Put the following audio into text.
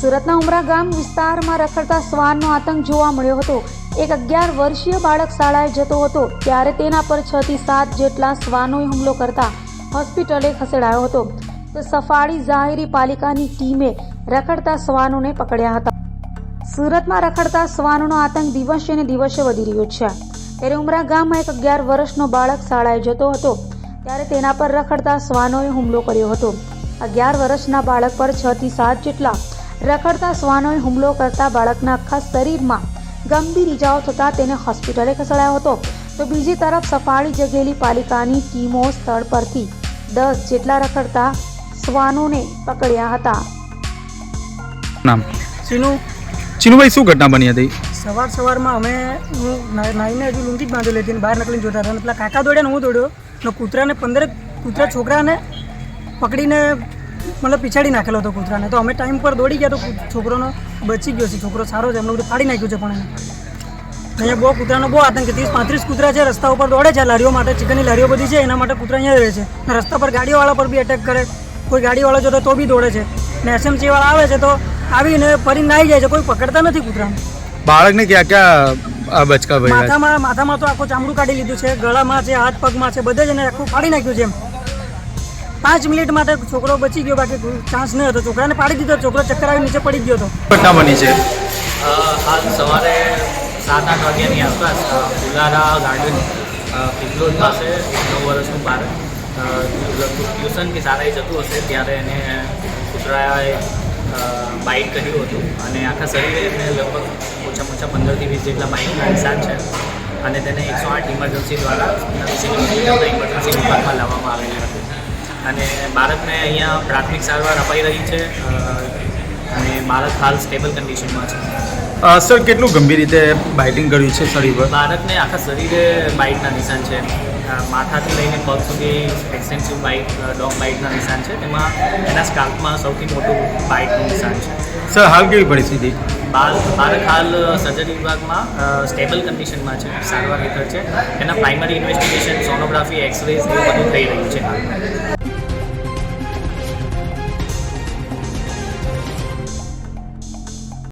સુરતના ઉમરા ગામ વિસ્તારમાં રખડતા શ્વાનનો આતંક જોવા મળ્યો હતો. એક અગિયાર વર્ષીય બાળક શાળાએ જતો હતો, ત્યારે તેના પર છ થી સાત જેટલા શ્વાનોએ હુમલો કરતા હોસ્પિટલે ખસેડાયો હતો. તો સફાળી જાહેરી પાલિકાની ટીમે રખડતા શ્વાનોને પકડ્યા હતા. સુરતમાં રખડતા શ્વાનોનો આતંક દિવસે ને દિવસે વધી રહ્યો છે. ત્યારે ઉમરા ગામમાં એક અગિયાર વર્ષનો બાળક શાળાએ જતો હતો, ત્યારે તેના પર રખડતા શ્વાનોએ હુમલો કર્યો હતો. અગિયાર વર્ષના બાળક પર છ થી સાત જેટલા રખડતા શ્વાનોએ હુમલો કરતા બાળકના આખા શરીરમાં ગંભીર ઇજાઓ થતાં તેને હોસ્પિટલે ખસેડાયો હતો. તો બીજી તરફ સફાળી જગેલી પાલિકાની ટીમો સ્થળ પરથી દસ જેટલા રખડતા શ્વાનોને પકડ્યા હતા. નામ? સીનું ચીનુભાઈ શું ઘટના બની હતી? સવાર સવારમાં અમે હું નાઈને હજુ લુંગી જ બાંધેલી હતી બહાર નીકળીને જોતા હતા. અને પેલા કાકા દોડ્યા ને હું દોડ્યો. ને કૂતરાને પંદર કૂતરા છોકરાને પકડીને મતલબ પીછાડી નાખેલો હતો કૂતરાને. તો અમે ટાઈમ પર દોડી ગયા તો છોકરોનો બચી ગયો છે. છોકરો સારો છે. એમને બધું ફાડી નાખ્યું છે પણ એને. અહીંયા બહુ કૂતરાનો બહુ આતંક છે. ત્રીસ પાંત્રીસ કૂતરા છે. રસ્તા ઉપર દોડે છે. લારીઓ માટે ચિકનની લારીઓ બધી છે. એના માટે કૂતરા અહીંયા રહે છે. રસ્તા પર ગાડીવાળા પર બી અટેક કરે. કોઈ ગાડીવાળો જોતો તો બી દોડે છે. ને એસએમસીવાળા આવે છે તો આવીને ફરીને નાઈ જાય છે. કોઈ પકડતા નથી કૂતરાને. બાળકને ક્યાં ક્યાં આ બચકા ભાઈ માથામાં માથામાં તો આખું ચામડું કાઢી લીધું છે. ગળામાં છે હાથ પગમાં છે. બધે જ એને આખું ફાડી નાખ્યું છે એમ. પાંચ મિનિટ માટે છોકરો બચી ગયો બાકી ચાન્સ નહીં હતો. છોકરાને પાડી દીધો છોકરો ચક્કર આવી નીચે પડી ગયો હતો. ઘટના બની છે હાલ સવારે સાત આઠ વાગ્યાની આસપાસ ફુલારા ગાર્ડન પિંગલોડ પાસે નવ વર્ષનું બાળક ટ્યુશન કે શાળાએ જતું હશે ત્યારે એને કૂતરાએ બાઇટ કર્યું હતું. અને આખા શરીરે એને લગભગ ઓછામાં ઓછા પંદરથી વીસ જેટલા બાઇટના નિશાન છે. અને તેને એકસો આઠ ઇમરજન્સી દ્વારા ઇમરજન્સી વિભાગમાં લાવવામાં આવેલી હતી. અને બાળકને અહીંયા પ્રાથમિક સારવાર અપાઈ રહી છે અને બાળક હાલ સ્ટેબલ કન્ડિશનમાં છે. સર કેટલું ગંભીર રીતે બાઇટિંગ કર્યું છે શરીર પર? બાળકને આખા શરીરે બાઇટના નિશાન છે. માથાથી લઈને પગ સુધી એક્સટેન્સિવ બાઇટ ડોગ બાઇટના નિશાન છે. તેમાં એના સ્કાલ્પમાં સૌથી મોટું બાઇટનું નિશાન છે. સર હાલ કેવી પરિસ્થિતિ? બાળ બાળક હાલ સર્જરી વિભાગમાં સ્ટેબલ કન્ડિશનમાં છે સારવાર હેઠળ છે. એના પ્રાઇમરી ઇન્વેસ્ટિગેશન સોનોગ્રાફી એક્સરેઝ એવું બધું થઈ રહ્યું છે. હાલ